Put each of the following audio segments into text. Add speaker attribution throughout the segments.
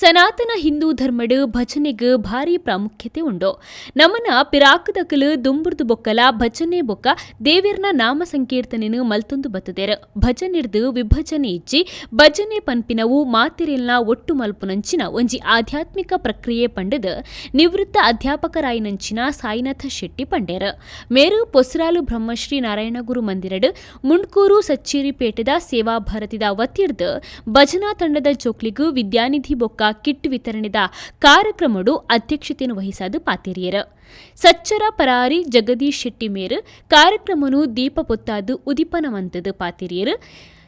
Speaker 1: ಸನಾತನ ಹಿಂದೂ ಧರ್ಮಡ್ ಭಜನೆಗ್ ಭಾರಿ ಪ್ರಾಮುಖ್ಯತೆ ಉಂಡು ನಮನ ಪಿರಾಕದಕಲು ದುಂಬುರ್ದು ಬೊಕ್ಕಲ, ಭಜನೆ ಬೊಕ್ಕ, ದೇವಿರ್ನ ನಾಮ ಸಂಕೀರ್ತನೆನು ಮಲ್ತೊಂದು ಬತ್ತದೇರ್. ಭಜನಿರ್ದು ವಿಭಜನೆ ಇಚ್ಚಿ, ಭಜನೆ ಪನ್ಪಿನವು ಮಾತಿರೆಲ್ನ ಒಟ್ಟು ಮಲ್ಪುನಂಚಿನ ಒಂಜಿ ಆಧ್ಯಾತ್ಮಿಕ ಪ್ರಕ್ರಿಯೆ ಪಂಡದ, ನಿವೃತ್ತ ಅಧ್ಯಾಪಕರಾಯಿನಂಚಿನ ಸಾಯಿನಾಥ ಶೆಟ್ಟಿ ಪಂಡೇರ. ಮೇರು ಪೊಸರಾಲು ಬ್ರಹ್ಮಶ್ರೀ ನಾರಾಯಣಗುರು ಮಂದಿರಡ್ ಮುಂಡ್ಕೂರು ಸಚ್ಚೇರಿಪೇಟದ ಸೇವಾ ಭಾರತಿದ ವತಿರ್ದ, ಭಜನಾ ತಂಡದ ಜೋಕ್ಲಿಗೂ ವಿದ್ಯಾನಿಧಿ ಬೊಕ್ಕ ಕಿಟ್ ವಿತರಣೆದ ಕಾರ್ಯಕ್ರಮಡು ಅಧ್ಯಕ್ಷತೆಯನ್ನು ವಹಿಸಾದ ಪಾತೇರಿಯರು. ಸಚ್ಚರ ಪರಾರಿ ಜಗದೀಶ್ ಶೆಟ್ಟಿ ಮೇರ್ ಕಾರ್ಯಕ್ರಮನು ದೀಪ ಪೊತ್ತಾದು ಉದಿಪನವಂತದ ಪಾತಿರಿಯರು.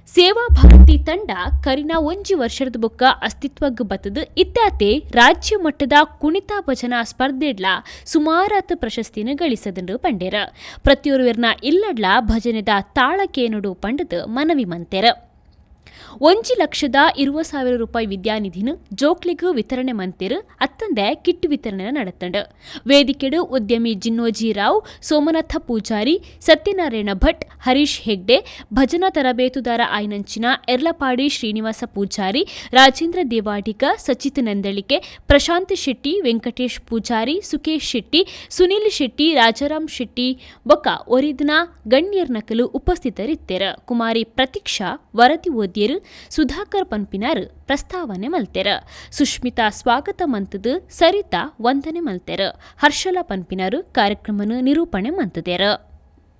Speaker 1: ಸೇವಾ ಭಕ್ತಿ ತಂಡ ಕರಿನ ಒಂಜಿ ವರ್ಷದ ಬೊಕ್ಕ ಅಸ್ತಿತ್ವಗ್ ಬತ್ತದ. ಇತ್ತಾತೆ ರಾಜ್ಯ ಮಟ್ಟದ ಕುಣಿತ ಭಜನಾ ಸ್ಪರ್ಧೆಡ್ಲ ಸುಮಾರಾತ ಪ್ರಶಸ್ತಿನ ಗಳಿಸದಂಡು ಪಂಡೇರ. ಪ್ರತಿಯೊರ್ವೆರ್ನ ಇಲ್ಲಡ್ಲ ಭಜನೆದ ತಾಳಕೇನುಡು ಪಂಡದ ಮನವಿ ಮಂತೆರ. ಒಂಜಿ ಲಕ್ಷದ ಇರುವ ಸಾವಿರ ರೂಪಾಯಿ ವಿದ್ಯಾನಿಧಿನ ಜೋಕ್ಲಿಗೂ ವಿತರಣೆ ಮಂತಿರು ಅತ್ತಂದೆ ಕಿಟ್ ವಿತರಣೆ ನಡೆತಂಡ ವೇದಿಕೆಡು ಉದ್ಯಮಿ ಜಿನ್ನೋಜಿ ರಾವ್, ಸೋಮನಾಥ ಪೂಜಾರಿ, ಸತ್ಯನಾರಾಯಣ ಭಟ್, ಹರೀಶ್ ಹೆಗ್ಡೆ, ಭಜನಾ ತರಬೇತುದಾರ ಆಯ್ನಂಚಿನ ಎರ್ಲಪಾಡಿ ಶ್ರೀನಿವಾಸ ಪೂಜಾರಿ, ರಾಜೇಂದ್ರ ದೇವಾಡಿಗ ಸಚಿತ್ ನಂದಳಿಕೆ, ಪ್ರಶಾಂತ್ ಶೆಟ್ಟಿ, ವೆಂಕಟೇಶ್ ಪೂಜಾರಿ, ಸುಕೇಶ್ ಶೆಟ್ಟಿ, ಸುನೀಲ್ ಶೆಟ್ಟಿ, ರಾಜಾರಾಮ್ ಶೆಟ್ಟಿ ಬೊಕ್ಕ ಒರಿದಿನ ಗಣ್ಯರ್ ನಕಲು ಉಪಸ್ಥಿತರಿದ್ದರು ಕುಮಾರಿ ಪ್ರತೀಕ್ಷಾ ವರದಿ ಓದ್ಯರು ಸುಧಾಕರ್ ಪನ್ಪಿನಾರ್ ಪ್ರಸ್ತಾವನೆ ಮಲ್ತೆರ. ಸುಷ್ಮಿತಾ ಸ್ವಾಗತ ಮಂತದ ಸರಿತಾ ವಂದನೆ ಮಲ್ತೆರ. ಹರ್ಷಲಾ ಪನ್ಪಿನಾರ್ ಕಾರ್ಯಕ್ರಮನ ನಿರೂಪಣೆ ಮಂತದೇರ.